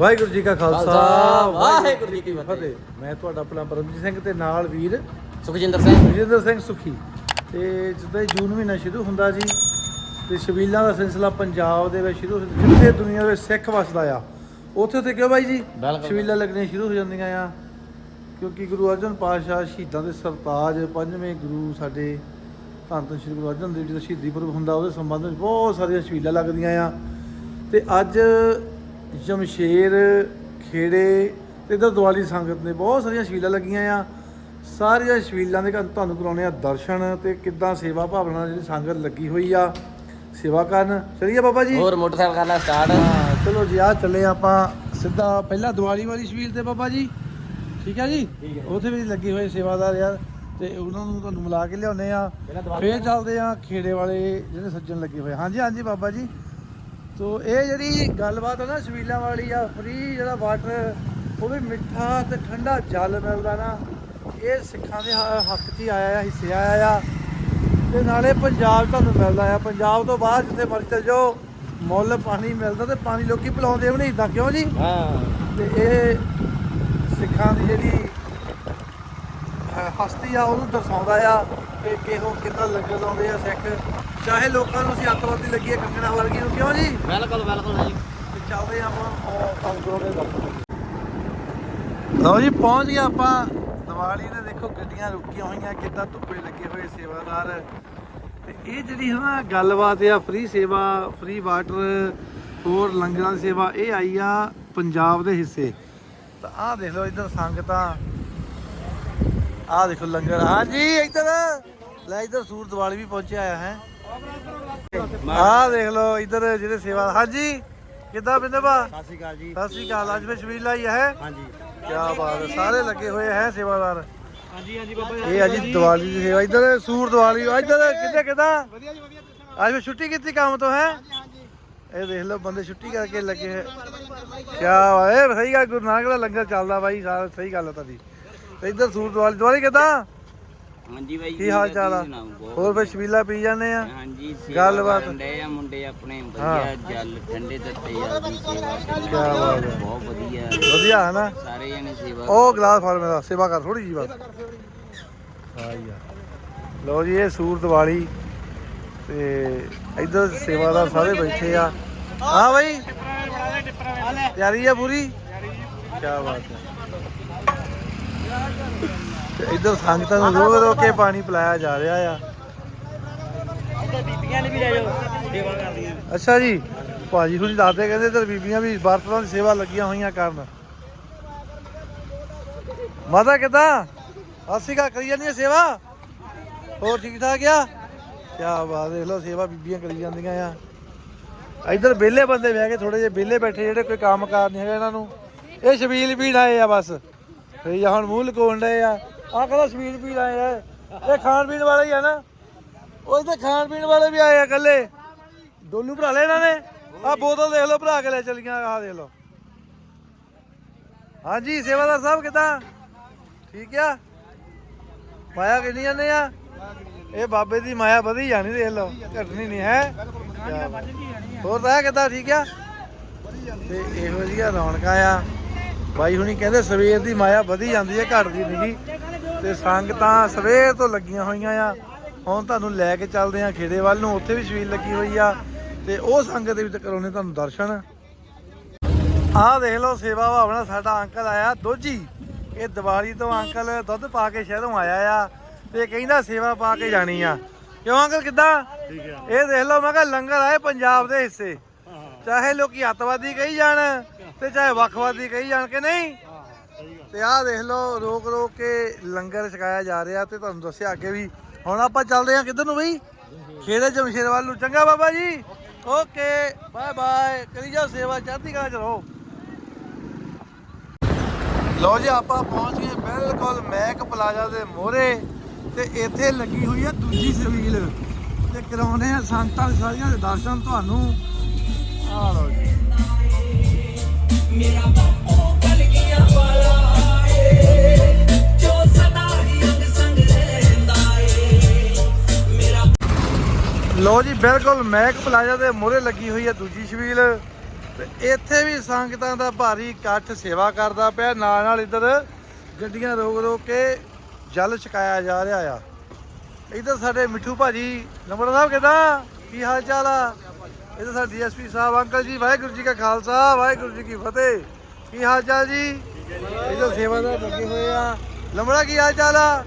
ਵਾਹਿਗੁਰੂ ਜੀ ਕਾ ਖਾਲਸਾ ਵਾਹਿਗੁਰੂ ਜੀ ਕੀ ਫਤਿਹ। ਮੈਂ ਤੁਹਾਡਾ ਆਪਣਾ ਪਰਮਜੀਤ ਸਿੰਘ ਤੇ ਨਾਲ ਵੀਰ ਸੁਖਜਿੰਦਰ ਸਿੰਘ। ਰਜਿੰਦਰ ਸਿੰਘ ਸੁਖੀ। ਤੇ ਜਿੱਦਾਂ ਜੂਨ ਮਹੀਨਾ ਸ਼ੁਰੂ ਹੁੰਦਾ ਜੀ ਤੇ ਸ਼ਬੀਲਾਂ ਦਾ ਸਿਲਸਿਲਾ ਪੰਜਾਬ ਦੇ ਵਿੱਚ ਸ਼ੁਰੂ ਜਿੱਥੇ ਦੁਨੀਆ ਦੇ ਸਿੱਖ ਵਸਦਾ ਆ ਉੱਥੇ ਉੱਥੇ ਕਿਉਂ ਬਾਈ ਜੀ। ਸ਼ਬੀਲਾਂ ਲੱਗਣੀਆਂ ਸ਼ੁਰੂ ਹੋ ਜਾਂਦੀਆਂ ਆ ਕਿਉਂਕਿ ਗੁਰੂ ਅਰਜਨ ਪਾਤਸ਼ਾਹ ਸ਼ਹੀਦਾਂ ਦੇ ਸਰਤਾਜ ਪੰਜਵੇਂ ਗੁਰੂ ਸਾਡੇ ਧੰਨ ਧੰਨ ਸ਼੍ਰੀ ਗੁਰੂ ਅਰਜਨ ਦੇਵ ਜੀ ਦਾ ਸ਼ਹੀਦੀ ਪੁਰਬ ਹੁੰਦਾ ਉਹਦੇ ਸੰਬੰਧ ਵਿੱਚ ਬਹੁਤ ਸਾਰੀਆਂ ਸ਼ਬੀਲਾਂ ਲੱਗਦੀਆਂ ਆ। ਤੇ ਅੱਜ ਜਮਸ਼ੇਰ ਖੇੜੇ ਤੇ ਇਧਰ ਦੀਵਾਲੀ ਸੰਗਤ ਨੇ ਬਹੁਤ ਸਾਰੀਆਂ ਸ਼ਬੀਲਾਂ ਲੱਗੀਆਂ ਆ। ਸਾਰੀਆਂ ਸ਼ਬੀਲਾਂ ਦੇ ਘਰ ਤੁਹਾਨੂੰ ਕਰਾਉਣੇ ਆ ਦਰਸ਼ਨ ਤੇ ਕਿੱਦਾਂ ਸੇਵਾ ਭਾਵਨਾ ਜਿਹੜੀ ਸੰਗਤ ਲੱਗੀ ਹੋਈ ਆ ਸੇਵਾ ਕਰਨ। ਚਲੀਏ ਬਾਬਾ ਜੀ। ਹੋਰ ਮੋਟਰਸਾਈਕਲ ਕਰਨਾ ਸਟਾਰਟ ਹਾਂ ਚਲੋ ਜੀ ਆ ਚੱਲੇ ਆਪਾਂ ਸਿੱਧਾ ਪਹਿਲਾਂ ਦੀਵਾਲੀ ਵਾਲੀ ਸ਼ਬੀਲ ਤੇ ਬਾਬਾ ਜੀ। ਠੀਕ ਹੈ ਜੀ। ਉੱਥੇ ਵੀ ਲੱਗੇ ਹੋਏ ਸੇਵਾਦਾਰ ਯਾਰ ਤੇ ਉਹਨਾਂ ਨੂੰ ਤੁਹਾਨੂੰ ਮਿਲਾ ਕੇ ਲਿਆਉਨੇ ਆ। ਫੇਰ ਚੱਲਦੇ ਆ ਖੇੜੇ ਵਾਲੇ ਜਿਹੜੇ ਸੱਜਣ ਲੱਗੇ ਹੋਏ। ਹਾਂਜੀ ਹਾਂਜੀ ਬਾਬਾ ਜੀ। ਤੋ ਇਹ ਜਿਹੜੀ ਗੱਲਬਾਤ ਹੈ ਨਾ ਸ਼ਬੀਲਾਂ ਵਾਲੀ ਆ ਫ੍ਰੀ ਜਿਹੜਾ ਵਾਟਰ ਉਹ ਵੀ ਮਿੱਠਾ ਤੇ ਠੰਡਾ ਜਲ ਮਿਲਦਾ ਨਾ ਇਹ ਸਿੱਖਾਂ ਦੇ ਹੱਕ 'ਚ ਹੀ ਆਇਆ ਆ ਹਿੱਸੇ ਆਇਆ ਆ। ਤੇ ਨਾਲੇ ਪੰਜਾਬ ਤੁਹਾਨੂੰ ਮਿਲਦਾ ਆ। ਪੰਜਾਬ ਤੋਂ ਬਾਅਦ ਜਿੱਥੇ ਮਰਜ਼ੀ ਚਲ ਜਾਓ ਮੁੱਲ ਪਾਣੀ ਮਿਲਦਾ ਤੇ ਪਾਣੀ ਲੋਕੀ ਪਿਲਾਉਂਦੇ ਵੀ ਨਹੀਂ ਇਦਾਂ ਕਿਉਂ ਜੀ? ਹਾਂ। ਤੇ ਇਹ ਸਿੱਖਾਂ ਦੀ ਜਿਹੜੀ ਹਸਤੀ ਆ ਉਹਨੂੰ ਦਰਸਾਉਂਦਾ ਆ ਕਿ ਕਿਹੋ ਕਿੱਦਾਂ ਲੰਗਰ ਲਾਉਂਦੇ ਆ ਸਿੱਖ। ਚਾਹੇ ਲੋਕਾਂ ਨੂੰ ਅਸੀਂ ਅੱਤਵਾਦੀ ਲੱਗੀ ਹੈ ਕੰਗਣਾ ਵਰਗੀ ਨੂੰ ਕਿਉਂ ਜੀ? ਬਿਲਕੁਲ ਬਿਲਕੁਲ ਜੀ। ਤੇ ਚੱਲਦੇ ਹਾਂ ਆਪਾਂ ਉਹ ਕੰਗਰੋ ਦੇ ਦਫ਼ਤਰ ਲਓ ਜੀ ਪਹੁੰਚ ਗਏ ਆਪਾਂ। ਦੀਵਾਲੀ ਦੇ ਦੇਖੋ ਗੱਡੀਆਂ ਰੁਕੀਆਂ ਹੋਈਆਂ ਕਿੱਦਾਂ ਧੁੱਪੇ ਲੱਗੇ ਹੋਏ ਸੇਵਾਦਾਰ। ਤੇ ਇਹ ਜਿਹੜੀ ਹੈ ਨਾ ਗੱਲਬਾਤ ਆ ਫ੍ਰੀ ਸੇਵਾ ਫ੍ਰੀ ਵਾਟਰ ਹੋਰ ਲੰਗਰਾਂ ਦੀ ਸੇਵਾ ਇਹ ਆਈ ਆ ਪੰਜਾਬ ਦੇ ਹਿੱਸੇ। ਤਾਂ ਆਹ ਦੇਖ ਲਓ ਇੱਧਰ ਸੰਗਤਾਂ। ਆਹ ਦੇਖੋ ਲੰਗਰ। ਹਾਂਜੀ ਇੱਧਰ। ਲੈ ਇੱਧਰ ਸੂਰ ਦੀਵਾਲੀ ਵੀ ਪਹੁੰਚਿਆ ਆ ਹੈ। ਆਹ ਦੇਖ ਲਓ ਇੱਧਰ ਜਿਹੜੇ ਸੇਵਾ ਹਾਂਜੀ ਕਿੱਦਾਂ ਬਿੰਦੇ ਬਾ ਸਤਿ ਸ਼੍ਰੀ ਅਕਾਲ ਜੀ। ਸਤਿ ਸ਼੍ਰੀ ਅਕਾਲ ਅੱਜ ਵਿੱਚ ਸ਼ਬੀਲ ਆਈ ਹੈ। ਹਾਂਜੀ। ਕੀ ਬਾਤ ਹੈ ਸਾਰੇ ਲੱਗੇ ਹੋਏ ਹੈ ਸੇਵਾਦਾਰ। ਹਾਂਜੀ ਹਾਂਜੀ ਬਾਬਾ ਇਹ ਅੱਜ ਦੀਵਾਲੀ ਦੀ ਸੇਵਾ ਇੱਧਰ ਸੂਰ ਦੀਵਾਲੀ ਇੱਧਰ ਕਿੱਥੇ ਕਿੱਦਾਂ? ਵਧੀਆ ਜੀ ਵਧੀਆ ਅੱਜ ਮੈਂ ਛੁੱਟੀ ਕੀਤੀ ਕੰਮ ਤੋਂ ਹੈ? ਇਹ ਦੇਖ ਲਓ ਬੰਦੇ ਛੁੱਟੀ ਕਰਕੇ ਲੱਗੇ ਹੈ। ਕੀ ਬਾਤ ਹੈ ਸਹੀ ਗੱਲ ਗੁਰੂ ਨਾਨਕ ਦਾ ਲੰਗਰ ਚੱਲਦਾ ਬਾਈ ਸਾਰਾ ਸਹੀ ਗੱਲ ਹੈ ਤੁਹਾਡੀ। ਤੇ ਇੱਧਰ ਸੂਰ ਦੀਵਾਲੀ ਦੀਵਾਲੀ ਕਿੱਦਾਂ? ਹਾਂਜੀ ਬਾਈ ਕੀ ਹਾਲ ਚਾਲ ਆ? ਹੋਰ ਫਿਰ ਸ਼ਬੀਲਾ ਪੀ ਜਾਂਦੇ ਆ? ਹਾਂਜੀ ਗੱਲਬਾਤ। ਡਏ ਆ ਮੁੰਡੇ ਆਪਣੇ। ਵਧੀਆ ਜਲ ਠੰਡੇ ਦਿੱਤੇ ਆ ਦੀ ਸੇਵਾ ਕੀ ਬਾਤ ਹੈ। ਬਹੁਤ ਵਧੀਆ। ਵਧੀਆ ਹੈ ਨਾ ਸਾਰੇ ਜਣੇ ਸੇਵਾ ਉਹ ਗਲਾਸ ਫੜ ਮੇਰਾ ਸੇਵਾ ਕਰ ਥੋੜੀ ਜੀ ਬਸ। ਲਓ ਜੀ ਇਹ ਸੂਰ ਦੀਵਾਲੀ ਤੇ ਇੱਧਰ ਸੇਵਾਦਾਰ ਸਾਰੇ ਬੈਠੇ ਆ। ਹਾਂ ਬਾਈ। ਤਿਆਰੀ ਆ ਪੂਰੀ? ਕੀ ਬਾਤ ਹੈ। ਇੱਧਰ ਸੰਗਤਾਂ ਨੂੰ ਰੋਕ ਰੋਕ ਕੇ ਪਾਣੀ ਪਿਲਾਇਆ ਜਾ ਰਿਹਾ ਆ। ਬੀਬੀਆਂ ਨੇ ਵੀ ਲੈ ਜਾਓ ਸੇਵਾ ਕਰਦੀਆਂ ਅੱਛਾ ਜੀ ਭਾਜੀ ਹੁਣੀ ਦੱਸਦੇ ਕਹਿੰਦੇ ਇੱਧਰ ਬੀਬੀਆਂ ਵੀ ਵਰਤਾਂ ਦੀ ਸੇਵਾ ਲੱਗੀਆਂ ਹੋਈਆਂ ਕਰਨ। ਮਾਤਾ ਕਿਦਾਂ? ਅਸੀਂ ਕਾ ਕਰੀ ਜਾਂਦੀਆਂ ਸੇਵਾ? ਹੋਰ ਠੀਕ ਠਾਕ ਆ? ਕੀ ਬਾਤ ਦੇਖ ਲਓ ਸੇਵਾ ਬੀਬੀਆਂ ਕਰੀ ਜਾਂਦੀਆਂ ਆ। ਇੱਧਰ ਵਿਹਲੇ ਬੰਦੇ ਬਹਿ ਕੇ ਥੋੜੇ ਜਿਹੇ ਵਿਹਲੇ ਬੈਠੇ ਜਿਹੜੇ ਕੋਈ ਕੰਮ ਕਾਰ ਨਹੀਂ ਹੈਗਾ ਇਹਨਾਂ ਨੂੰ। ਇਹ ਸ਼ਬੀਲ ਪੀਣ ਆਏ ਆ ਬਸ। ਤੇ ਹੁਣ ਮੂੰਹ ਲਕੋਣ ਡਏ ਆ। ਆਹ ਕਹਿੰਦਾ ਸ਼ਬੀਲ ਪੀਣ ਆਏ ਆ। ਇਹ ਖਾਣ ਪੀਣ ਵਾਲੇ ਹੀ ਆ ਨਾ। ਉਹ ਇੱਥੇ ਖਾਣ ਪੀਣ ਵਾਲੇ ਵੀ ਆਏ ਆ ਇਕੱਲੇ। ਡੋਲੂ ਭਰਾ ਲੈ ਇਹਨਾਂ ਨੇ। ਆਹ ਬੋਤਲ ਦੇਖ ਲਓ ਭਰਾ ਕੇ ਲੈ ਚਲੀਆਂ ਆਹ ਦੇਖ ਲਓ। ਹਾਂਜੀ ਸੇਵਾਦਾਰ ਸਾਹਿਬ ਕਿਦਾਂ? ਠੀਕ ਆ? ਮਾਇਆ ਕਿੰਨੀ ਜਾਂਦੇ ਆ? ਇਹ ਬਾਬੇ ਦੀ ਮਾਇਆ ਵਧੀ ਜਾਣੀ ਦੇਖ ਲਓ। ਘਟਣੀ ਨਹੀਂ ਹੈ? ਹੋਰ ਤਾਂ ਕਿਦਾਂ ਠੀਕ ਆ? ਤੇ ਇਹੋ ਜਿਹੀਆਂ ਰੌਣਕਾਂ ਆ। ਬਾਈ ਹੁਣੀ ਕਹਿੰਦੇ ਸਵੇਰ ਦੀ ਮਾਇਆ ਵਧੀ ਜਾਂਦੀ ਹੈ ਘਟਦੀ ਨਹੀਂ ਤੇ ਸੰਗਤਾਂ ਸਵੇਰ ਤੋਂ ਲੱਗੀਆਂ ਹੋਈਆਂ ਆ। ਹੁਣ ਤੁਹਾਨੂੰ ਲੈ ਕੇ ਚੱਲਦੇ ਆ ਖੇੜੇ ਵੱਲ ਨੂੰ ਉੱਥੇ ਵੀ ਛਵੀਲ ਲੱਗੀ ਹੋਈ ਆ। ਤੇ ਉਹ ਸੰਗਤ ਦੇ ਵਿੱਚ ਕਰਾਉਣੇ ਤੁਹਾਨੂੰ ਦਰਸ਼ਨ। ਆਹ ਦੇਖ ਲਓ ਸੇਵਾ ਭਾਵਨਾ ਸਾਡਾ ਅੰਕਲ ਆਇਆ ਦੋਜੀ। ਇਹ ਦੀਵਾਲੀ ਤੋਂ ਅੰਕਲ ਦੁੱਧ ਪਾ ਕੇ ਸ਼ਹਿਰੋਂ ਆਇਆ ਆ ਤੇ ਕਹਿੰਦਾ ਸੇਵਾ ਪਾ ਕੇ ਜਾਣੀ ਆ। ਕਿਉਂ ਅੰਕਲ ਕਿੱਦਾਂ? ਇਹ ਦੇਖ ਲਓ ਮੈਂ ਕਿਹਾ ਲੰਗਰ ਆਏ ਪੰਜਾਬ ਦੇ ਹਿੱਸੇ। ਚਾਹੇ ਲੋਕੀ ਅੱਤਵਾਦੀ ਕਹੀ ਜਾਣ ਤੇ ਚਾਹੇ ਵੱਖਵਾਦੀ ਕਹੀ ਜਾਣ ਕਿ ਨਹੀਂ। ਤੇ ਆਹ ਦੇਖ ਲਓ, ਰੋਕ ਰੋਕ ਕੇ ਲੰਗਰ ਛਕਾਇਆ ਜਾ ਰਿਹਾ ਤੇ ਤੁਹਾਨੂੰ ਦੱਸਿਆ ਅੱਗੇ ਵੀ। ਹੁਣ ਆਪਾਂ ਚੱਲਦੇ ਹਾਂ ਕਿੱਧਰ ਨੂੰ ਬਈ? ਖੇੜੇ ਜਮਸ਼ੇਰ ਵੱਲ ਨੂੰ। ਚੰਗਾ ਬਾਬਾ ਜੀ। Okay, bye bye. ਕਰੀ ਜਾਓ ਸੇਵਾ, ਚੜ੍ਹਦੀ ਕਲਾ ਚ ਰਹੋ। ਲਓ ਜੀ, ਆਪਾਂ ਪਹੁੰਚ ਗਏ ਬਿਲਕੁਲ ਮੈਕ ਪਲਾਜ਼ਾ ਦੇ ਮੋਹਰੇ ਤੇ ਇੱਥੇ ਲੱਗੀ ਹੋਈ ਹੈ ਦੂਜੀ ਸਵੀਲ। ਤੇ ਕਰਾਉਣੇ ਆ ਸੰਤਾਂ ਸਾਰੀਆਂ ਦੇ ਦਰਸ਼ਨ ਤੁਹਾਨੂੰ। ਆ ਲਓ ਜੀ ਮੇਰਾ ਬਾਪੂ ਕਲਗੀਆਂ ਵਾਲਾ ਏ ਜੋ ਸਦਾ ਹੀ ਅੰਗ ਸੰਗ ਰਹਿੰਦਾ ਏ ਮੇਰਾ ਲੋ ਜੀ ਬਿਲਕੁਲ ਮੈਕ ਪਲਾਜ਼ਾ ਦੇ ਮੋਹਰੇ ਲੱਗੀ ਹੋਈ ਹੈ ਦੂਜੀ ਛਬੀਲ। ਤੇ ਇੱਥੇ ਵੀ ਸੰਗਤਾਂ ਦਾ ਭਾਰੀ ਇਕੱਠ ਸੇਵਾ ਕਰਦਾ ਪਿਆ। ਨਾਲ ਨਾਲ ਇੱਧਰ ਗੱਡੀਆਂ ਰੋਕ ਰੋਕ ਕੇ ਜਲ ਛਕਾਇਆ ਜਾ ਰਿਹਾ ਆ। ਇੱਧਰ ਸਾਡੇ ਮਿੱਠੂ ਭਾਜੀ, ਨੰਬਰ ਸਾਹਿਬ ਕਿਦਾਂ? ਕੀ ਹਾਲ ਚਾਲ ਆ? ਇੱਧਰ ਸਾਡੇ ਡੀਐਸਪੀ ਸਾਹਿਬ, ਅੰਕਲ ਜੀ, ਵਾਹਿਗੁਰੂ ਜੀ ਕਾ ਖਾਲਸਾ, ਵਾਹਿਗੁਰੂ ਜੀ ਕੀ ਫਤਿਹ। ਕੀ ਹਾਲ ਚਾਲ ਜੀ ਇੱਧਰ ਸੇਵਾਦਾਰ ਲੱਗੇ ਹੋਏ ਆ। ਲੰਬੜਾ ਕੀ ਹਾਲ ਚਾਲ ਆ?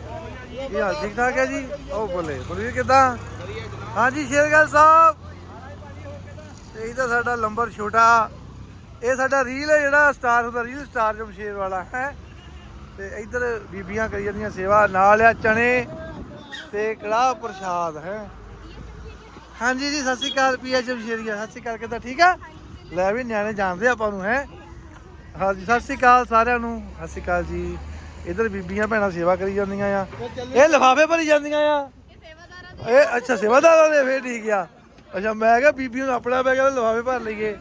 ਕੀ ਹਾਲ ਠੀਕ ਠਾਕ ਹੈ ਜੀ? ਉਹ ਬੋਲੇ ਬੋਲੇ ਕਿਦਾਂ? ਹਾਂਜੀ ਸ਼ੇਰਗਲ ਸਾਹਿਬ। ਤੇ ਇਹਦਾ ਸਾਡਾ ਲੰਬਰ ਛੋਟਾ। ਇਹ ਸਾਡਾ ਰੀਲ ਹੈ ਜਿਹੜਾ, ਸਟਾਰ ਹੁੰਦਾ ਰੀਲ ਸਟਾਰ ਜਮਸ਼ੇਰ ਵਾਲਾ, ਹੈ? ਤੇ ਇੱਧਰ ਬੀਬੀਆਂ ਕਰੀ ਜਾਂਦੀਆਂ ਸੇਵਾ। ਨਾਲ ਆ ਚਣੇ ਤੇ ਕੜਾਹ ਪ੍ਰਸ਼ਾਦ, ਹੈ? ਹਾਂਜੀ ਜੀ ਸਤਿ ਸ਼੍ਰੀ ਅਕਾਲ ਪੀਆ ਜਮਸ਼ੇਰੀਆ ਸਤਿ ਸ਼੍ਰੀ ਅਕਾਲ ਕਿਦਾਂ ਠੀਕ ਆ? ਲੈ ਵੀ ਨਿਆਣੇ ਜਾਣਦੇ ਆਪਾਂ ਨੂੰ ਹੈ? ਹਾਂਜੀ ਸਤਿ ਸ਼੍ਰੀ ਅਕਾਲ ਸਾਰਿਆਂ ਨੂੰ ਸਤਿ ਸ਼੍ਰੀ ਅਕਾਲ ਜੀ। ਇੱਧਰ ਬੀਬੀਆਂ ਭੈਣਾਂ ਸੇਵਾ ਕਰੀ ਜਾਂਦੀਆਂ ਆ। ਇਹ ਲਿਫਾਫੇ ਭਰੀ ਜਾਂਦੀਆਂ ਆ। ਇਹ ਅੱਛਾ ਸੇਵਾਦਾਰਾਂ ਦੇ ਫੇਰ ਠੀਕ ਆ। ਅੱਛਾ ਮੈਂ ਕਿਹਾ ਬੀਬੀ ਨੂੰ ਆਪਣਾ ਪੈ ਗਿਆ ਲਿਫਾਫੇ ਭਰ ਲਈਏ।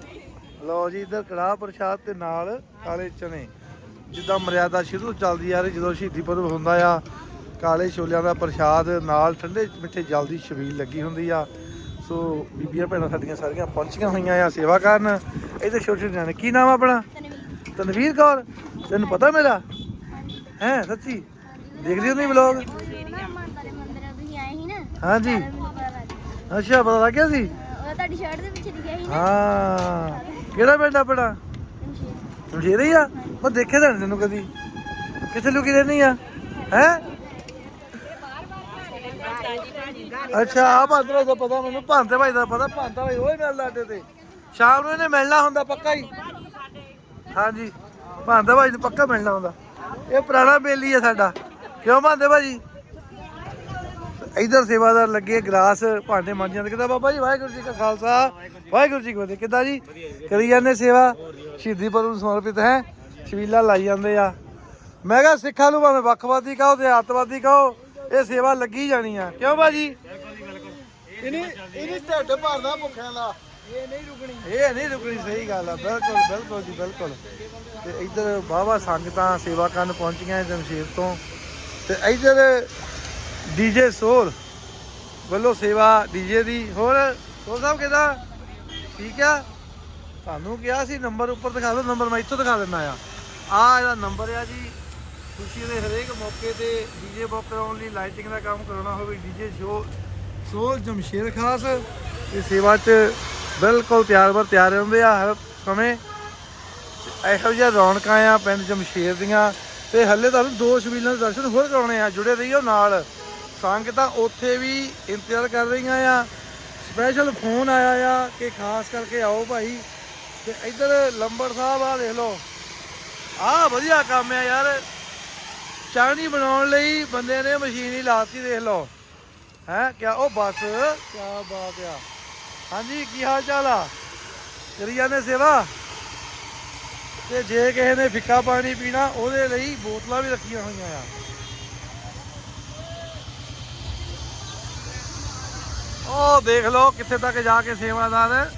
ਲਓ ਜੀ ਇੱਧਰ ਕੜਾਹ ਪ੍ਰਸ਼ਾਦ ਤੇ ਨਾਲ ਕਾਲੇ ਚਨੇ। ਜਿੱਦਾਂ ਮਰਿਆਦਾ ਸ਼ੁਰੂ ਚੱਲਦੀ ਆ ਰਹੀ ਜਦੋਂ ਸ਼ਹੀਦੀ ਪੁਰਬ ਹੁੰਦਾ ਆ ਕਾਲੇ ਛੋਲਿਆਂ ਦਾ ਪ੍ਰਸ਼ਾਦ ਨਾਲ ਠੰਡੇ ਮਿੱਠੇ ਜਲ ਦੀ ਛਬੀਲ ਲੱਗੀ ਹੁੰਦੀ ਆ। ਸੋ ਬੀਬੀਆਂ ਭੈਣਾਂ ਸਾਡੀਆਂ ਸਾਰੀਆਂ ਪਹੁੰਚੀਆਂ ਹੋਈਆਂ ਆ ਸੇਵਾ ਕਰਨ। ਇੱਧਰ ਛੋਟੇ ਛੋਟੇ ਨਿਆਣੇ ਕੀ ਨਾਮ ਆਪਣਾ? ਤਨਵੀਰ। ਕੌਰ? ਤੈਨੂੰ ਪਤਾ ਮੇਰਾ? ਹੈ ਸੱਚੀ? ਦੇਖਦੀ ਹੁੰਦੀ ਵਲੋਗ ਨਾ ਮਾਤਾ ਦੇ ਮੰਦਿਰ ਤੁਸੀਂ ਆਏ ਸੀ ਨਾ? ਹਾਂਜੀ। ਅੱਛਾ ਪਤਾ ਲੱਗ ਗਿਆ ਸੀ? ਤੁਹਾਡੀ ਸ਼ਰਟ ਦੇ ਪਿੱਛੇ ਲਿਖਿਆ ਸੀ ਹਾਂ। ਕਿਹੜਾ ਪਿੰਡ ਆਪਣਾ? ਜਮਸ਼ੇਦ। ਜਮਸ਼ੇਰ ਹੀ ਆ? ਮੈਂ ਦੇਖਿਆ ਤਾਂ ਤੈਨੂੰ ਕਦੀ। ਕਿੱਥੇ ਲੁਕੀ ਰਹਿੰਦੀ ਆ? ਹੈ? ਅੱਛਾ ਆ ਭਾਂਤਰਾ ਦਾ ਪਤਾ ਮੈਨੂੰ ਭਾਂਤੇ ਭਾਈ ਦਾ ਪਤਾ, ਭਾਂਤਾ ਭਾਈ ਉਹ ਮਿਲਦਾ ਅੱਡੇ ਤੇ। ਸ਼ਾਮ ਨੂੰ ਇਹਨੇ ਮਿਲਣਾ ਹੁੰਦਾ ਪੱਕਾ ਹੀ। ਹਾਂਜੀ, ਭਾਂਤਾ ਭਾਈ ਨੂੰ ਪੱਕਾ ਮਿਲਣਾ ਹੁੰਦਾ। ਇਹ ਪੁਰਾਣਾ ਬੇਲੀ ਆ ਸਾਡਾ। ਕਿਉਂ ਭਾਂਤੇ ਭਾਜੀ ਇਧਰ ਸੇਵਾਦਾਰ ਲੱਗੇ, ਗਲਾਸ ਭਾਂਡੇ ਮਾਂਜੀਆਂ ਤੇ ਕਿਦਾਂ ਬਾਬਾ ਜੀ, ਵਾਹਿਗੁਰੂ ਜੀ ਕਾ ਖਾਲਸਾ। ਵਾਹਿਗੁਰੂ ਜੀ ਕੀ ਫਤਿਹ। ਕਿਦਾਂ ਜੀ? ਕਰੀ ਜਾਂਦੇ ਸੇਵਾ। ਸ਼ਹੀਦੀ ਪੁਰਬ ਨੂੰ ਸਮਰਪਿਤ ਹੈ। ਛਬੀਲਾ ਲਾਈ ਜਾਂਦੇ ਆ। ਮੈਂ ਕਿਹਾ, ਸਿੱਖਾਂ ਨੂੰ ਭਾਵੇਂ ਵੱਖਵਾਦੀ ਕਹੋ ਤੇ ਅੱਤਵਾਦੀ ਕਹੋ। ਇਹ ਸੇਵਾ ਲੱਗੀ ਜਾਣੀ ਆ। ਕਿਉਂ ਬਾਜੀ? ਇਹਨੇ ਇਹਨੇ ਢੱਡ ਭਰਦਾ ਭੁੱਖਿਆਂ ਦਾ। ਇਹ ਨਹੀਂ ਰੁਕਣੀ। ਇਹ ਨਹੀਂ ਰੁਕਣੀ ਸਹੀ ਗੱਲ ਆ। ਬਿਲਕੁਲ ਬਿਲਕੁਲ ਜੀ ਬਿਲਕੁਲ। ਤੇ ਇੱਧਰ ਬਾਵਾ ਸੰਗਤਾਂ ਸੇਵਾ ਕਰਨ ਪਹੁੰਚੀਆਂ ਜਮਸ਼ੇਰ ਤੋਂ। ਤੇ ਇੱਧਰ ਡੀਜੇ ਸੋਲ ਵੱਲੋਂ ਸੇਵਾ ਡੀਜੇ ਦੀ। ਹੋਰ ਸੋਲ ਸਾਹਿਬ ਕਿਦਾਂ? ਠੀਕ ਆ? ਤੁਹਾਨੂੰ ਕਿਹਾ ਸੀ ਨੰਬਰ ਉੱਪਰ ਦਿਖਾ ਦਿਓ ਨੰਬਰ ਮੈਂ ਇੱਥੋਂ ਦਿਖਾ ਦਿੰਦਾ ਆ। ਆ ਇਹਦਾ ਨੰਬਰ ਆ ਜੀ। ਤੁਸੀਂ ਦੇ ਹਰੇਕ ਮੌਕੇ ਤੇ ਡੀਜੇ ਬੁੱਕ ਕਰਾਉਣ ਲਈ ਲਾਈਟਿੰਗ ਦਾ ਕੰਮ ਕਰਾਉਣਾ ਹੋਵੇ ਡੀਜੇ ਸ਼ੋ ਸੋ ਜਮਸ਼ੇਰ ਖਾਸ ਇਹ ਸੇਵਾ 'ਚ ਬਿਲਕੁਲ ਤਿਆਰ ਬਰ ਤਿਆਰ ਰਹਿੰਦੇ ਆ, ਹਰ ਸਮੇਂ। ਇਹੋ ਜਿਹਾ ਰੌਣਕਾਂ ਆ ਪਿੰਡ ਜਮਸ਼ੇਰ ਦੀਆਂ, ਤੇ ਹੱਲੇ ਤੁਹਾਨੂੰ ਦੋ ਸ਼ਬੀਲਾਂ ਦੇ ਦਰਸ਼ਨ ਹੋਰ ਕਰਾਉਣੇ ਆ, ਜੁੜੇ ਰਹੀਓ ਨਾਲ। ਸੰਗਤਾਂ ਉੱਥੇ ਵੀ ਇੰਤਜ਼ਾਰ ਕਰ ਰਹੀਆਂ ਆ। ਸਪੈਸ਼ਲ ਫੋਨ ਆਇਆ ਆ ਕਿ ਖਾਸ ਕਰਕੇ ਆਓ ਭਾਈ, ਤੇ ਇੱਧਰ ਲੰਬੜ ਸਾਹਿਬ ਆ ਦੇਖ ਲਓ। ਆਹ ਵਧੀਆ ਕੰਮ ਆ ਯਾਰ। ਚਾਹਣੀ ਬਣਾਉਣ ਲਈ ਬੰਦੇ ਨੇ ਮਸ਼ੀਨ ਹੀ ਲਾਤੀ, ਦੇਖ ਲਓ। ਹੈ, ਕਿਆ, ਉਹ ਬਸ, ਕਿਆ ਬਾਤ ਆ। ਹਾਂਜੀ, ਕੀ ਹਾਲ ਚਾਲ ਆ? ਕਰੀ ਜਾਂਦੇ ਸੇਵਾ? ਤੇ ਜੇ ਕਿਸੇ ਨੇ ਫਿੱਕਾ ਪਾਣੀ ਪੀਣਾ, ਉਹਦੇ ਲਈ ਬੋਤਲਾਂ ਵੀ ਰੱਖੀਆਂ ਹੋਈਆਂ ਆ। ਉਹ ਦੇਖ ਲਓ, ਕਿੱਥੇ ਤੱਕ ਜਾ ਕੇ ਸੇਵਾਦਾਰ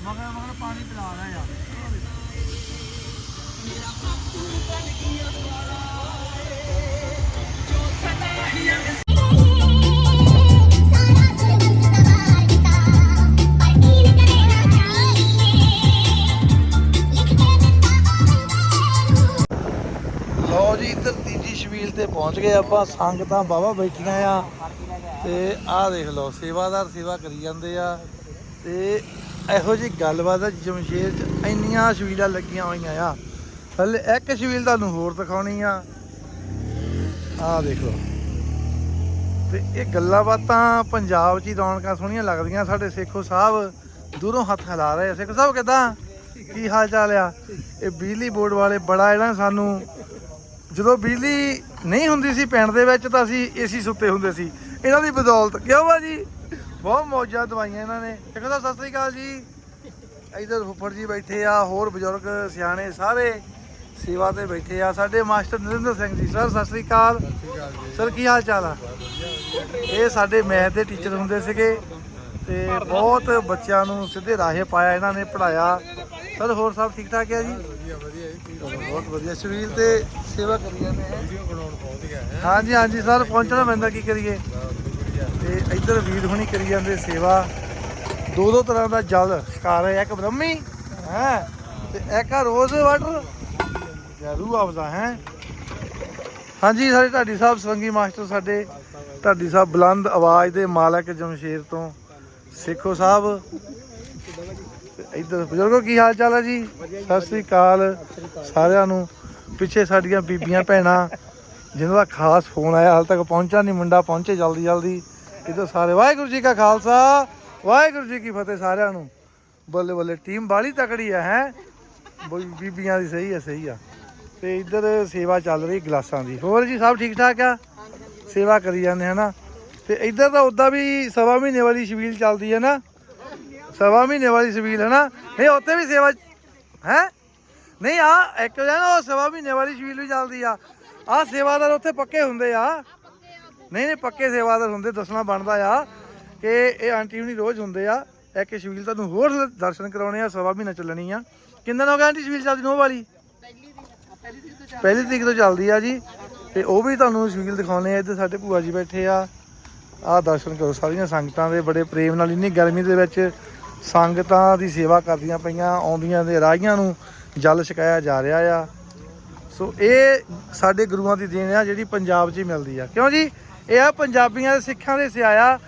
ਮਗਰ ਮਗਰ ਪਾਣੀ ਪਿਲਾ ਰਿਹਾ ਆ ਤੇ ਪਹੁੰਚ ਗਏ ਆਪਾਂ, ਸੰਗਤਾਂ ਬਾਵਾ ਬੈਠੀਆਂ ਆ। ਤੇ ਆਹ ਦੇਖ ਲਓ, ਸੇਵਾਦਾਰ ਸੇਵਾ ਕਰੀ ਜਾਂਦੇ ਆ। ਤੇ ਇਹੋ ਜੀ ਗੱਲਬਾਤ ਆ, ਜਮਸ਼ੇਰ ਚ ਇੰਨੀਆਂ ਸ਼ਬੀਲਾਂ ਲੱਗੀਆਂ ਹੋਈਆਂ ਆ। ਹਲੇ ਇੱਕ ਸ਼ਬੀਲ ਤੁਹਾਨੂੰ ਹੋਰ ਦਿਖਾਉਣੀ ਆ। ਆਹ ਦੇਖ ਲਓ। ਤੇ ਇਹ ਗੱਲਾਂ ਬਾਤਾਂ ਪੰਜਾਬ 'ਚ ਹੀ ਰੌਣਕਾਂ ਸੋਹਣੀਆਂ ਲੱਗਦੀਆਂ, ਸਾਡੇ ਸੇਖੋ ਸਾਹਿਬ ਦੂਰੋਂ ਹੱਥ ਹਿਲਾ ਰਹੇ ਆ। ਸੇਖੋ ਸਾਹਿਬ, ਕਿਦਾਂ? ਕੀ ਹਾਲ ਚਾਲ ਆ? ਇਹ ਬਿਜਲੀ ਬੋਰਡ ਵਾਲੇ ਬੜਾ ਜਿਹੜਾ ਸਾਨੂੰ ਜਦੋਂ ਬਿਜਲੀ ਨਹੀਂ ਹੁੰਦੀ ਸੀ ਪਿੰਡ ਦੇ ਵਿੱਚ ਤਾਂ ਅਸੀਂ ਏਸੀ ਸੁੱਤੇ ਹੁੰਦੇ ਸੀ। ਇਹਨਾਂ ਦੀ ਬਦੌਲਤ ਕਿਉਂ ਬਾਜੀ? ਬਹੁਤ ਮੌਜਾਂ ਦਵਾਈਆਂ ਇਹਨਾਂ ਨੇ। ਸਾਹਿਬ ਸਤਿ ਸ੍ਰੀ ਅਕਾਲ ਜੀ। ਇਧਰ ਫੁੱਫੜ ਜੀ ਬੈਠੇ ਆ ਹੋਰ ਬਜ਼ੁਰਗ ਸਿਆਣੇ ਸਾਰੇ ਸੇਵਾ ਤੇ ਬੈਠੇ ਆ। ਸਾਡੇ ਮਾਸਟਰ ਨਰਿੰਦਰ ਸਿੰਘ ਜੀ ਸਰ ਸਤਿ ਸ੍ਰੀ ਅਕਾਲ। ਸਰ ਕੀ ਹਾਲ ਚਾਲ ਆ? ਇਹ ਸਾਡੇ ਮੈਥ ਦੇ ਟੀਚਰ ਹੁੰਦੇ ਸੀਗੇ। ਤੇ ਬਹੁਤ ਬੱਚਿਆਂ ਨੂੰ ਸਿੱਧੇ ਰਾਹੇ ਪਾਇਆ ਇਹਨਾਂ ਨੇ ਪੜਾਇਆ ਸਰ ਹੋਰ ਸਭ ਠੀਕ ਠਾਕ ਹੈ ਜੀ? ਵਧੀਆ ਵਧੀਆ ਬਹੁਤ ਵਧੀਆ ਸ਼ਵੀਲ ਤੇ ਸੇਵਾ ਕਰੀ ਜਾਂਦੇ ਆ। ਵੀਡੀਓ ਬਣਾਉਣ ਪਹੁੰਚ ਗਿਆ ਹਾਂਜੀ ਹਾਂਜੀ ਸਰ ਪਹੁੰਚਣਾ ਪੈਂਦਾ ਕੀ ਕਰੀਏ? ਤੇ ਇੱਧਰ ਵੀਰ ਹੁਣੀ ਕਰੀ ਜਾਂਦੇ ਸੇਵਾ। ਦੋ ਦੋ ਤਰ੍ਹਾਂ ਦਾ ਜਲ ਛਕਾ ਰਹੇ ਆ ਇੱਕ ਬ੍ਰਹਮੀ ਹੈ? ਤੇ ਇੱਕ ਆ ਰੋਜ਼ ਵਾਟਰ ਜਰੂ ਆਵਦਾ ਹੈ? ਹਾਂਜੀ ਸਾਡੇ ਢਾਡੀ ਸਾਹਿਬ ਸਵੰਗੀ ਮਾਸਟਰ ਸਾਡੇ। ਢਾਡੀ ਸਾਹਿਬ ਬੁਲੰਦ ਆਵਾਜ਼ ਦੇ ਮਾਲਕ ਜਮਸ਼ੇਰ ਤੋਂ। ਸੇਖੋ ਸਾਹਿਬ। ਇੱਧਰ ਬਜ਼ੁਰਗੋ, ਕੀ ਹਾਲ ਚਾਲ ਹੈ ਜੀ? ਸਤਿ ਸ੍ਰੀ ਅਕਾਲ ਸਾਰਿਆਂ ਨੂੰ। ਪਿੱਛੇ ਸਾਡੀਆਂ ਬੀਬੀਆਂ, ਭੈਣਾਂ, ਜਿਨ੍ਹਾਂ ਦਾ ਖਾਸ ਫੋਨ ਆਇਆ, ਹਾਲ ਤੱਕ ਪਹੁੰਚਾ ਨਹੀਂ ਮੁੰਡਾ, ਪਹੁੰਚੇ ਜਲਦੀ ਜਲਦੀ। ਇੱਧਰ ਸਾਰੇ, ਵਾਹਿਗੁਰੂ ਜੀ ਕਾ ਖਾਲਸਾ, ਵਾਹਿਗੁਰੂ ਜੀ ਕੀ ਫਤਿਹ ਸਾਰਿਆਂ ਨੂੰ। ਬੱਲੇ ਬੱਲੇ, ਟੀਮ ਬਾਲੀ ਤਕੜੀ ਹੈ ਹੈ? ਬੀਬੀਆਂ ਦੀ ਸਹੀ ਆ ਸਹੀ ਆ। ਤੇ ਇੱਧਰ ਸੇਵਾ ਚੱਲ ਰਹੀ ਗਲਾਸਾਂ ਦੀ। ਹੋਰ ਜੀ, ਸਭ ਠੀਕ ਠਾਕ ਆ? ਸੇਵਾ ਕਰੀ ਜਾਂਦੇ, ਹਨਾ? ਤੇ ਇੱਧਰ ਤਾਂ ਉਦਾਂ ਵੀ ਸਵਾ ਮਹੀਨੇ ਵਾਲੀ ਸ਼ਬੀਲ ਚੱਲਦੀ ਹੈ ਨਾ। ਸਵਾ ਮਹੀਨੇ ਵਾਲੀ ਸ਼ਬੀਲ ਹੈ ਨਾ। ਨਹੀਂ, ਉੱਥੇ ਵੀ ਸੇਵਾ ਹੈ? ਨਹੀਂ ਆ ਇੱਕ ਹੈ ਨਾ ਉਹ ਸਵਾ ਮਹੀਨੇ ਵਾਲੀ ਸ਼ਬੀਲ ਵੀ ਚੱਲਦੀ ਆ। ਆ ਸੇਵਾਦਾਰ ਉੱਥੇ ਪੱਕੇ ਹੁੰਦੇ ਆ। ਨਹੀਂ ਨਹੀਂ, ਪੱਕੇ ਸੇਵਾਦਾਰ ਹੁੰਦੇ, ਦੱਸਣਾ ਬਣਦਾ ਆ ਕਿ ਇਹ ਆਂਟੀ ਹੁਣੀ ਰੋਜ਼ ਹੁੰਦੇ ਆ। ਇੱਕ ਸ਼ਬੀਲ ਤੁਹਾਨੂੰ ਹੋਰ ਦਰਸ਼ਨ ਕਰਾਉਣੇ ਆ, ਸਵਾ ਮਹੀਨਾ ਚੱਲਣੀ ਆ। ਕਿੰਨਾ ਦਿਨ ਹੋ ਗਿਆ ਆਂਟੀ ਛਬੀਲ ਚੱਲਦੀ ਨੋ ਵਾਲੀ? ਪਹਿਲੀ ਤਰੀਕ ਤੋਂ ਚੱਲਦੀ ਆ ਜੀ। ਤੇ ਉਹ ਵੀ ਤੁਹਾਨੂੰ ਸ਼ਬੀਲ ਦਿਖਾਉਣੇ ਆ, ਇੱਧਰ ਸਾਡੇ ਭੂਆ ਜੀ ਬੈਠੇ ਆ। ਆਹ ਦਰਸ਼ਨ ਕਰੋ, ਸਾਰੀਆਂ ਸੰਗਤਾਂ ਦੇ ਬੜੇ ਪ੍ਰੇਮ ਨਾਲ, ਇੰਨੀ ਗਰਮੀ ਦੇ ਵਿੱਚ ਸੰਗਤਾਂ ਦੀ ਸੇਵਾ ਕਰਦੀਆਂ ਪਈਆਂ, ਆਉਂਦੀਆਂ ਦੇ ਰਾਹੀਆਂ ਨੂੰ ਜਲ ਛਕਾਇਆ ਜਾ ਰਿਹਾ ਆ। ਸੋ ਇਹ ਸਾਡੇ ਗੁਰੂਆਂ ਦੀ ਦੇਣ ਆ, ਜਿਹੜੀ ਪੰਜਾਬ 'ਚ ਹੀ ਮਿਲਦੀ ਆ। ਕਿਉਂ ਜੀ? ਇਹ ਆ ਪੰਜਾਬੀਆਂ ਦੇ ਸਿੱਖਾਂ ਦੇ ਸਿਆਇਆ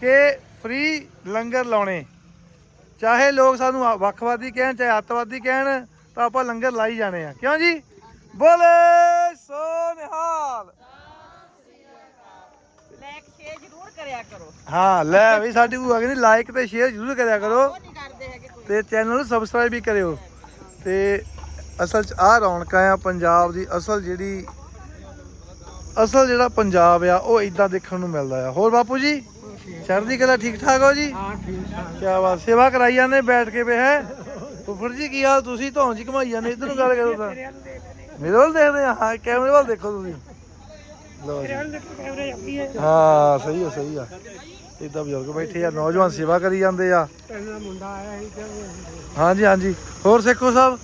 ਕਿ ਫ੍ਰੀ ਲੰਗਰ ਲਾਉਣੇ। ਚਾਹੇ ਲੋਕ ਸਾਨੂੰ ਵੱਖਵਾਦੀ ਕਹਿਣ, ਚਾਹੇ ਅੱਤਵਾਦੀ ਕਹਿਣ, ਤਾਂ ਆਪਾਂ ਲੰਗਰ ਲਾਈ ਜਾਣੇ ਆ। ਕਿਉਂ ਜੀ? ਬੋਲੇ ਸੋ ਨਿਹਾਲ ਲਾਈਕ ਸ਼ੇਅਰ ਜ਼ਰੂਰ ਕਰਿਆ ਕਰੋ। ਹਾਂ ਲੈ ਵੀ ਸਾਡੀ ਭੂਆ ਕਹਿੰਦੀ ਲਾਈਕ ਤੇ ਸ਼ੇਅਰ ਜ਼ਰੂਰ ਕਰਿਆ ਕਰੋ। ਨਹੀਂ ਕਰਦੇ ਹੈਗੇ ਕੋਈ। ਤੇ ਚੈਨਲ ਨੂੰ ਸਬਸਕ੍ਰਾਈਬ ਵੀ ਕਰਿਓ। ਤੇ ਅਸਲ ਚ ਆ ਰੌਣਕਾਂ ਆ ਪੰਜਾਬ ਦੀ ਅਸਲ ਜਿਹੜੀ ਅਸਲ ਜਿਹੜਾ ਪੰਜਾਬ ਆ ਉਹ ਇਦਾਂ ਦੇਖਣ ਨੂੰ ਮਿਲਦਾ ਆ। ਹੋਰ ਬਾਪੂ ਜੀ ਚੜ੍ਹਦੀ ਕਲਾ ਠੀਕ ਠਾਕ ਹੋ ਜੀ? ਹਾਂ ਠੀਕ ਠਾਕ। ਕੀ ਬਾਤ ਸੇਵਾ ਕਰਾਈ ਜਾਂਦੇ ਬੈਠ ਕੇ ਵੇ ਹੈ? ਫੁੱਫੜ ਜੀ ਕੀ ਹਾਲ? ਤੁਸੀਂ ਧੌਣ ਜੀ ਘਮਾਈ ਜਾਂਦੇ ਇਧਰ ਨੂੰ ਗੱਲ ਕਰੋ ਤਾਂ। ਮੇਰੇ ਵੱਲ ਦੇਖਦੇ ਆ ਹਾਂ ਕੈਮਰੇ ਵੱਲ ਦੇਖੋ ਤੁਸੀਂ। ਲਓ ਜੀ। ਹਾਂ। ਸਹੀ ਆ ਸਹੀ ਆ। ਇਦਾਂ ਬਜ਼ੁਰਗ ਬੈਠੇ ਆ ਨੌਜਵਾਨ ਸੇਵਾ ਕਰੀ ਜਾਂਦੇ ਆ। ਹਾਂਜੀ ਹਾਂਜੀ। ਹੋਰ ਸੇਖੋ ਸਾਹਿਬ?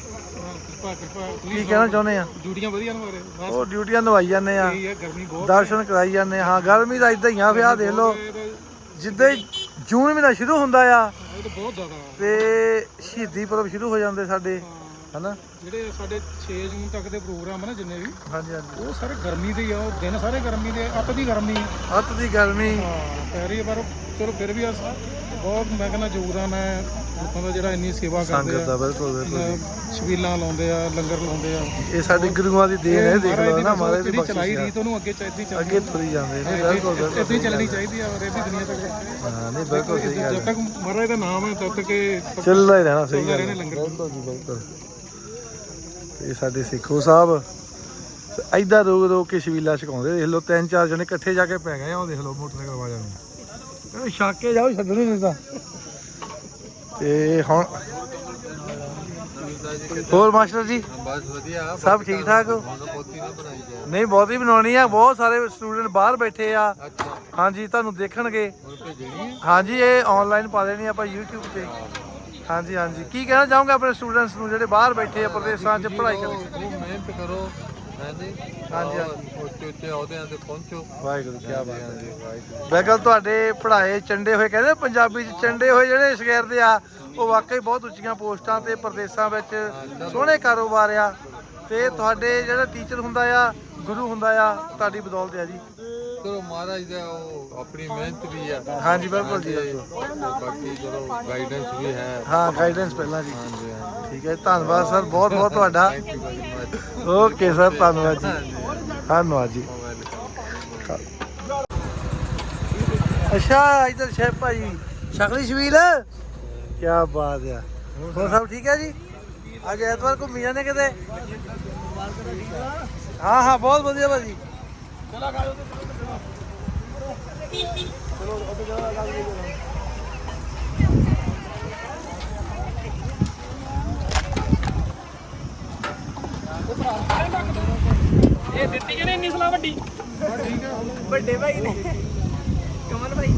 ਕੀ ਕਹਿਣਾ ਚਾਹੁੰਦੇ ਆ? ਡਿਊਟੀਆਂ ਵਧੀਆ ਨੇ ਮਾਰੇ? ਬਸ। ਉਹ ਡਿਊਟੀਆਂ ਨਿਭਾਈ ਜਾਂਦੇ ਆ। ਇਹ ਹੈ ਗਰਮੀ ਬਹੁਤ ਦਰਸ਼ਨ ਕਰਾਈ ਜਾਂਦੇ ਆ। ਹਾਂ ਗਰਮੀ ਦਾ ਇਦਾਂ ਹੀ ਆ ਵਿਆਹ ਦੇਖ ਲਓ। ਜਿੱਦਾਂ ਹੀ ਜੂਨ ਮਹੀਨਾ ਸ਼ੁਰੂ ਹੁੰਦਾ ਆ ਇਹ ਤਾਂ ਬਹੁਤ ਜ਼ਿਆਦਾ ਤੇ ਸ਼ਹੀਦੀ ਪੁਰਬ ਸ਼ੁਰੂ ਹੋ ਜਾਂਦੇ ਸਾਡੇ। ਹਨਾ? ਜਿਹੜੇ ਸਾਡੇ 6 ਜੂਨ ਤੱਕ ਦੇ ਪ੍ਰੋਗਰਾਮ ਆ ਨਾ ਜਿੰਨੇ ਵੀ ਹਾਂਜੀ ਹਾਂਜੀ। ਉਹ ਸਾਰੇ ਗਰਮੀ ਦੇ ਹੀ ਆ ਉਹ ਦਿਨ ਸਾਰੇ ਗਰਮੀ ਦੇ ਆ, ਅੱਤ ਦੀ ਗਰਮੀ। ਆ। ਅੱਤ ਦੀ ਗਰਮੀ। ਹਾਂ ਪੈ ਰਹੀ ਹੈ ਪਰ ਚਲੋ ਫਿਰ ਵੀ ਆ ਸ- ਬਹੁਤ ਮੈਂ ਕਹਿੰਦਾ ਯੋਗਦਾਨ ਹੈ ਲੋਕਾਂ ਦਾ ਜਿਹੜਾ ਇੰਨੀ ਸੇਵਾ ਕਰਦੇ ਸੰਗਤ ਦਾ ਆ ਬਿਲਕੁਲ ਬਿਲਕੁਲ ਛਬੀਲਾਂ ਲਾਉਂਦੇ ਆ ਲੰਗਰ ਲਾਉਂਦੇ ਆ। ਇਹ ਸਾਡੇ ਗੁਰੂਆਂ ਦੀ ਦੇਣ ਹੈ ਦੇਖ ਲਓ ਨਾ ਮਹਾਰਾਜ ਦੀ ਚਲਾਈ ਬਖਸ਼ਿਸ਼ ਆ। ਰੀਤ ਉਹਨੂੰ ਅੱਗੇ ਚਾਹੀਦੀ ਚੱਲਦੀ ਅੱਗੇ ਤੁਰੀ ਜਾਂਦੇ ਨੇ ਬਿਲਕੁਲ ਹੀ ਚੱਲਣੀ ਚਾਹੀਦੀ ਆ ਔਰ ਇਹਦੀ ਦੁਨੀਆ ਤੱਕ। ਹਾਂ ਨਹੀਂ ਬਿਲਕੁਲ ਸਹੀ ਗੱਲ ਜਦ ਤੱਕ ਮਹਾਰਾਜ ਦਾ ਨਾਮ ਹੈ ਤਦ ਤੱਕ ਚੱਲਦਾ ਹੀ ਰਹਿਣਾ ਸਹੀ ਗੱਲ। ਬਿਲਕੁਲ ਜੀ ਬਿਲਕੁਲ। ਇਹ ਸਾਡੇ ਸਿੱਖੋ ਸਾਹਿਬ। ਐਦਾਂ ਰੋਕ ਰੋਕ ਕੇ ਸ਼ਬੀਲਾ ਛਕਾਉਂਦੇ ਦੇਖ ਲਓ ਤਿੰਨ ਚਾਰ ਜਣੇ ਇਕੱਠੇ ਜਾ ਕੇ ਪੈ ਗਏ ਆ ਉਹ ਦੇਖ ਲਓ ਮੋਟਰਸਾਈਕਲ ਆਵਾਜ਼ਾਂ ਨੂੰ। ਛਾਕੇ ਜਾਓ ਛੱਡਣੇ ਨਹੀਂ ਤਾਂ। ਤੇ ਹੁਣ ਹੋਰ ਮਾਸਟਰ ਜੀ? ਬਸ ਵਧੀਆ ਸਭ ਠੀਕ ਠਾਕ ਹੋ? ਨਹੀਂ ਬਹੁਤੀ ਬਣਾਉਣੀ ਆ ਬਹੁਤ ਸਾਰੇ ਸਟੂਡੈਂਟ ਬਾਹਰ ਬੈਠੇ ਆ। ਹਾਂਜੀ ਤੁਹਾਨੂੰ ਦੇਖਣਗੇ। ਹੈ ਹਾਂਜੀ ਇਹ ਆਨਲਾਈਨ ਪਾ ਦੇਣੀ ਆਪਾਂ YouTube ਤੇ। ਹਾਂਜੀ ਹਾਂਜੀ। ਕੀ ਕਹਿਣਾ ਚਾਹੋਗੇ ਆਪਣੇ ਸਟੂਡੈਂਟਸ ਨੂੰ ਜਿਹੜੇ ਬਾਹਰ ਬੈਠੇ ਆ ਪ੍ਰਦੇਸ਼ਾਂ 'ਚ ਪੜ੍ਹਾਈ ਕਰਨ ਉਹ ਮਿਹਨਤ ਕਰੋ ਹਾਂਜੀ ਹਾਂਜੀ, ਉੱਚੇ ਉੱਚੇ ਅਹੁਦਿਆਂ ਤੇ ਪਹੁੰਚੋ। ਵਾਹਿਗੁਰੂ ਕੀ ਬਾਤ ਹੈ ਬਿਲਕੁਲ ਤੁਹਾਡੇ ਪੜ੍ਹਾਏ ਚੰਡੇ ਹੋਏ ਕਹਿੰਦੇ ਪੰਜਾਬੀ 'ਚ ਚੰਡੇ ਹੋਏ ਜਿਹੜੇ ਸ਼ਗਿਰ ਦੇ ਆ ਉਹ ਵਾਕਈ ਬਹੁਤ ਉੱਚੀਆਂ ਪੋਸਟਾਂ ਤੇ ਪ੍ਰਦੇਸ਼ਾਂ ਵਿੱਚ ਸੋਹਣੇ ਕਾਰੋਬਾਰ ਆ। ਤੇ ਤੁਹਾਡੇ ਜਿਹੜਾ ਟੀਚਰ ਹੁੰਦਾ ਆ ਗੁਰੂ ਹੁੰਦਾ ਆ ਤੁਹਾਡੀ ਬਦੌਲਤ ਆ ਜੀ। ਚਲੋ ਮਹਾਰਾਜ ਦਾ ਉਹ ਆਪਣੀ ਮਿਹਨਤ ਵੀ ਆ। ਹਾਂਜੀ ਬਿਲਕੁਲ ਜੀ ਹਾਂਜੀ, ਬਿਲਕੁਲ। ਤੇ ਬਾਕੀ ਚਲੋ ਗਾਈਡੈਂਸ ਵੀ ਹੈ। ਹਾਂ ਗਾਈਡੈਂਸ ਪਹਿਲਾਂ ਜੀ। ਹਾਂਜੀ ਹਾਂਜੀ। ਠੀਕ ਹੈ ਧੰਨਵਾਦ ਸਰ ਬਹੁਤ ਬਹੁਤ ਤੁਹਾਡਾ। Thank you very much okay sir ਧੰਨਵਾਦ ਜੀ। ਧੰਨਵਾਦ ਜੀ। ਅੱਛਾ ਇਧਰ ਸ਼ੈਫ ਭਾਈ ਸ਼ਕਲੀ ਸ਼ਵੀਲ ਕੀ ਬਾਤ ਆ। ਹੋਰ ਸਭ ਠੀਕ ਹੈ ਜੀ? ਅੱਜ ਐਤਵਾਰ ਘੁੰਮੀ ਜਾਂਦੇ ਕਿਤੇ? ਹਾਂ ਹਾਂ ਬਹੁਤ ਵਧੀਆ ਭਾਜੀ। ਇਹ ਦਿੱਤੀ ਕਿਹਨੇ ਇੰਨੀ ਸਲਾਹ ਵੱਡੀ? ਵੱਡੇ ਭਾਈ ਨੇ। ਕਮਲ ਭਾਈ।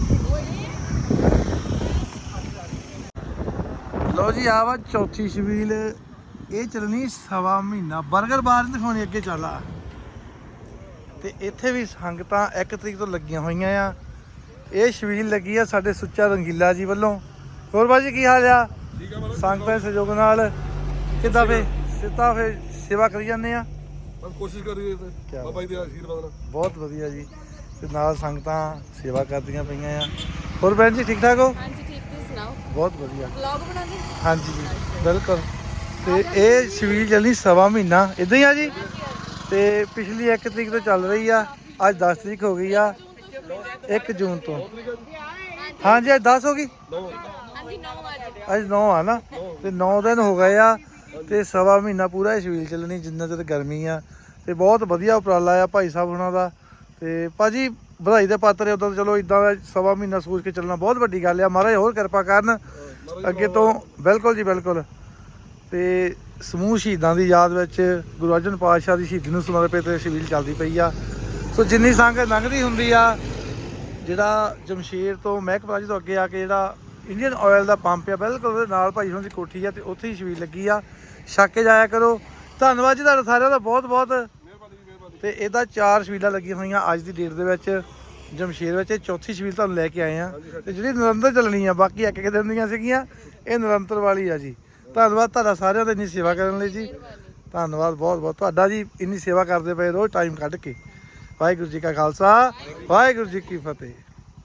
ਲੋ ਜੀ ਆ ਵਾ ਚੌਥੀ ਸ਼ਬੀਲ ਇਹ ਚੱਲਣੀ ਸਵਾ ਮਹੀਨਾ। 버ਗਰ ਬਾਰ ਦਿਖਾਉਣੀ ਅੱਗੇ ਚੱਲ ਤੇ ਇੱਥੇ ਵੀ ਸੰਗਤਾਂ ਇੱਕ ਤਰੀਕ ਤੋਂ ਲੱਗੀਆਂ ਹੋਈਆਂ ਆ। ਇਹ ਸ਼ਬੀਲ ਲੱਗੀ ਆ ਸਾਡੇ ਸੁੱਚਾ ਰੰਗੀਲਾ ਜੀ ਵੱਲੋਂ। ਹੋਰ ਬਾਜੀ ਕੀ ਹਾਲ ਆ? ਸੰਗਤਾਂ ਦੇ ਸਹਿਯੋਗ ਨਾਲ ਕਿੱਦਾਂ ਫੇ ਸਿੱਧਾ ਫੇ ਸੇਵਾ ਕਰੀ ਜਾਂਦੇ ਆ? ਪਰ ਕੋਸ਼ਿਸ਼ ਕਰੀਏ ਤੇ ਬਾਬਾ ਜੀ ਦੇ ਆਸ਼ੀਰਵਾਦ ਨਾਲ। ਬਹੁਤ ਵਧੀਆ ਜੀ। ਤੇ ਨਾਲ ਸੰਗਤਾਂ ਸੇਵਾ ਕਰਦੀਆਂ ਪਈਆਂ ਆ। ਹੋਰ ਭੈਣ ਜੀ ਠੀਕ ਠਾਕ ਹੋ? ਹਾਂਜੀ ਠੀਕ ਤੁਸੀਂ ਸੁਣਾਓ? ਬਹੁਤ ਵਧੀਆ। ਵਲੌਗ ਬਣਾਉਂਦੇ ਹਾਂਜੀ ਜੀ ਬਿਲਕੁਲ। ਤੇ ਇਹ ਸ਼ਵੀਲ ਚੱਲਣੀ ਸਵਾ ਮਹੀਨਾ। ਇਦਾਂ ਹੀ ਆ ਜੀ? ਤੇ ਪਿਛਲੀ 1 ਤਰੀਕ ਤੋਂ ਚੱਲ ਰਹੀ ਆ, ਅੱਜ 10 ਤਰੀਕ ਹੋ ਗਈ ਆ 1 ਜੂਨ ਤੋਂ। ਹਾਂਜੀ, ਅੱਜ 10 ਹੋ ਗਈ? ਅੱਜ 9 ਆ ਨਾ, ਤੇ 9 ਦਿਨ ਹੋ ਗਏ ਆ, ਤੇ ਸਵਾ ਮਹੀਨਾ ਪੂਰਾ ਇਹ ਸ਼ਵੀਲ ਚੱਲਣੀ, ਜਿੰਨਾ ਚਿਰ ਗਰਮੀ ਆ। ਤੇ ਬਹੁਤ ਵਧੀਆ ਉਪਰਾਲਾ ਆ ਭਾਈ ਸਾਹਿਬ ਹੁਣਾਂ ਦਾ। ਤੇ ਭਾਜੀ, ਵਧਾਈ ਦੇ ਪਾਤਰ ਹੈ ਉਦੋਂ ਚਲੋ ਇਦਾਂ ਦਾ ਸਵਾ ਮਹੀਨਾ ਸੋਚ ਕੇ ਚੱਲਣਾ ਬਹੁਤ ਵੱਡੀ ਗੱਲ ਆ। ਮਹਾਰਾਜ ਹੋਰ ਕਿਰਪਾ ਕਰਨ। ਅੱਗੇ ਤੋਂ ਬਿਲਕੁਲ ਜੀ ਬਿਲਕੁਲ। ਤੇ ਸਮੂਹ ਸ਼ਹੀਦਾਂ ਦੀ ਯਾਦ ਵਿੱਚ ਗੁਰੂ ਅਰਜਨ ਪਾਤਸ਼ਾਹ ਦੀ ਸ਼ਹੀਦੀ ਨੂੰ ਸਮਰਪਿਤ ਸ਼ਬੀਲ ਚੱਲਦੀ ਪਈ ਆ। ਸੋ ਜਿੰਨੀ ਸੰਗਤ ਲੰਘਦੀ ਹੁੰਦੀ ਆ, ਜਿਹੜਾ ਜਮਸ਼ੇਰ ਤੋਂ ਮਹਿਕਪੁਰਾ ਜੀ ਤੋਂ ਅੱਗੇ ਆ ਕੇ ਜਿਹੜਾ ਇੰਡੀਅਨ ਆਇਲ ਦਾ ਪੰਪ ਆ, ਬਿਲਕੁਲ ਉਹਦੇ ਨਾਲ ਭਾਈ ਹੁਣਾਂ ਦੀ ਕੋਠੀ ਆ ਤੇ ਉੱਥੇ ਹੀ ਸ਼ਬੀਲ ਲੱਗੀ ਆ। ਛੱਕ ਕੇ ਜਾਇਆ ਕਰੋ। ਧੰਨਵਾਦ ਜੀ ਤੁਹਾਡਾ ਸਾਰਿਆਂ ਦਾ ਬਹੁਤ ਬਹੁਤ। ਤੇ ਇਹਦਾ ਚਾਰ ਸ਼ਬੀਲਾਂ ਲੱਗੀਆਂ ਹੋਈਆਂ ਅੱਜ ਦੀ ਡੇਟ ਦੇ ਵਿੱਚ। ਜਮਸ਼ੇਰ ਵਿੱਚ ਇਹ ਚੌਥੀ ਸ਼ਬੀਲ ਤੁਹਾਨੂੰ ਲੈ ਕੇ ਆਏ ਆ। ਤੇ ਜਿਹੜੀ ਨਿਰੰਤਰ ਚੱਲਣੀ ਆ, ਬਾਕੀ ਇੱਕ ਇੱਕ ਦਿਨ ਦੀਆਂ ਸੀਗੀਆਂ, ਇਹ ਨਿਰੰਤਰ ਵਾਲੀ ਆ ਜੀ। ਧੰਨਵਾਦ ਤੁਹਾਡਾ ਸਾਰਿਆਂ ਦਾ ਇੰਨੀ ਸੇਵਾ ਕਰਨ ਲਈ ਜੀ। ਧੰਨਵਾਦ ਬਹੁਤ ਬਹੁਤ। ਤੁਹਾਡਾ ਜੀ ਇੰਨੀ ਸੇਵਾ ਕਰਦੇ ਪਏ ਰੋਜ਼ ਟਾਈਮ ਕੱਢ ਕੇ। ਵਾਹਿਗੁਰੂ ਜੀ ਕਾ ਖਾਲਸਾ ਵਾਹਿਗੁਰੂ ਜੀ ਕੀ ਫਤਿਹ।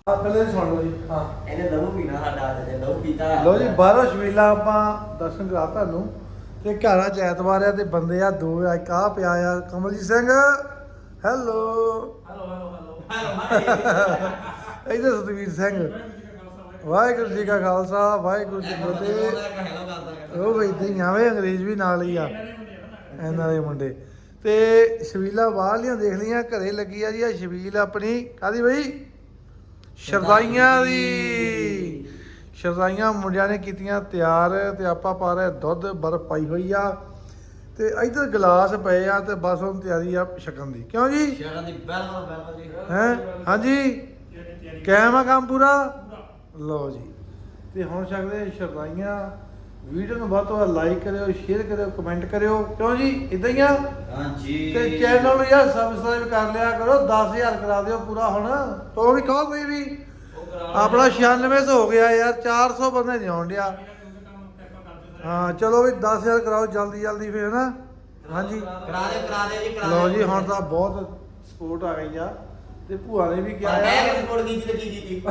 ਆ ਪਹਿਲੇ ਸੁਣ ਲਓ ਜੀ। ਹਾਂ। ਇਹਨੇ ਲਹੂ ਪੀਣਾ ਸਾਡਾ ਅੱਜ ਤੇ ਲਹੂ ਪੀਤਾ ਲੋ ਜੀ ਬਾਹਰੋਂ ਸ਼ਬੀਲਾ ਆਪਾਂ ਦਰਸ਼ਨ ਕਰਾ ਤੁਹਾਨੂੰ। ਤੇ ਘਰਾਂ ਚ ਐਤਵਾਰ ਆ ਤੇ ਬੰਦੇ ਆ ਦੋ ਆ ਇੱਕ ਆ ਪਿਆ ਆ। Kamaljit Singh hello hello hello hello ਇਹਦੇ ਸਤਵੀਰ ਸਿੰਘ। ਵਾਹਿਗੁਰੂ ਜੀ ਕਾ ਖਾਲਸਾ ਵਾਹਿਗੁਰੂ ਜੀ ਕੀ ਫਤਿਹ। ਉਹ ਵੀ ਇਦਾਂ ਹੀ ਆਵੇ ਅੰਗਰੇਜ਼ ਵੀ ਨਾਲ ਹੀ ਆ ਇਹਨਾਂ ਦੇ ਮੁੰਡੇ। ਤੇ ਸ਼ਬੀਲਾ ਬਾਹਰਲੀਆਂ ਦੇਖ ਲਈਆਂ ਘਰੇ ਲੱਗੀ ਆ ਜੀ ਆ ਸ਼ਬੀਲ ਆਪਣੀ ਕਾਦੀ ਬਈ? ਸ਼ਰਦਾਈਆਂ ਦੀ। ਸ਼ਰਦਾਈਆਂ ਮੁੰਡਿਆਂ ਨੇ ਕੀਤੀਆਂ ਤਿਆਰ ਤੇ ਆਪਾਂ ਪਾ ਰਹੇ ਦੁੱਧ ਬਰਫ਼ ਪਾਈ ਹੋਈ ਆ। ਤੇ ਇਧਰ ਗਲਾਸ ਪਏ ਆ ਤੇ ਬਸ ਹੁਣ ਤਿਆਰੀ ਆ ਛਕਣ ਦੀ। ਕਿਉਂ ਜੀ? ਸ਼ਰਨ ਦੀ ਬਿਲਕੁਲ ਬਿਲਕੁਲ ਜੀ। ਹੈ? ਹਾਂਜੀ। ਕਾਇਮ ਆ ਕੰਮ ਪੂਰਾ? ਲਓ ਜੀ। ਤੇ ਹੁਣ ਛਕਦੇ ਸ਼ਰਦਾਈਆਂ ਵੀਡੀਓ ਨੂੰ ਵੱਧ ਤੋਂ ਵੱਧ ਲਾਈਕ ਕਰਿਓ ਸ਼ੇਅਰ ਕਰਿਓ ਕਮੈਂਟ ਕਰਿਓ। ਕਿਉਂ ਜੀ? ਇਦਾਂ ਹੀ ਆ? ਹਾਂਜੀ। ਤੇ ਚੈਨਲ ਨੂੰ ਯਾਰ ਸਬਸਕ੍ਰਾਈਬ ਕਰ ਲਿਆ ਕਰੋ 10000 ਕਰਾ ਦਿਓ ਪੂਰਾ ਹੁਣ। ਤੋ ਵੀ ਕਹੋ ਕੋਈ ਵੀ। ਆਪਣਾ 96 ਹੋ ਗਿਆ ਯਾਰ 400 ਬੰਦੇ ਨਹੀਂ ਆਉਣ ਡਿਆ। ਹਾਂ ਚਲੋ ਵੀ 10000 ਕਰਾਓ ਜਲਦੀ ਜਲਦੀ ਫੇਰ ਨਾ ਹਾਂਜੀ। ਕਰਾ ਦੇ ਕਰਾ ਦੇ ਜੀ ਕਰਾ ਲਓ ਜੀ ਹੁਣ ਤਾਂ ਬਹੁਤ ਸਪੋਰਟ ਆ ਗਈ ਆ। ਤੇ ਭੂਆ ਨੇ ਵੀ ਕਿਹਾ ਮੈਂ ਕੋਲ ਕੀਤੀ ਤੇ ਕੀ ਕੀਤੀ?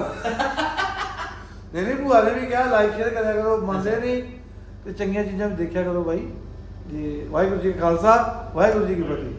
ਨਹੀਂ ਨਹੀਂ ਭੂਆ ਨੇ ਵੀ ਕਿਹਾ ਲਾਈਕ ਸ਼ੇਅਰ ਕਰਿਆ ਕਰੋ ਮੰਨਦੇ ਨਹੀਂ। ਤੇ ਚੰਗੀਆਂ ਚੀਜ਼ਾਂ ਵੀ ਦੇਖਿਆ ਕਰੋ ਬਾਈ। ਜੀ ਵਾਹਿਗੁਰੂ ਜੀ ਕਾ ਖਾਲਸਾ ਵਾਹਿਗੁਰੂ ਜੀ ਕੀ ਫਤਿਹ।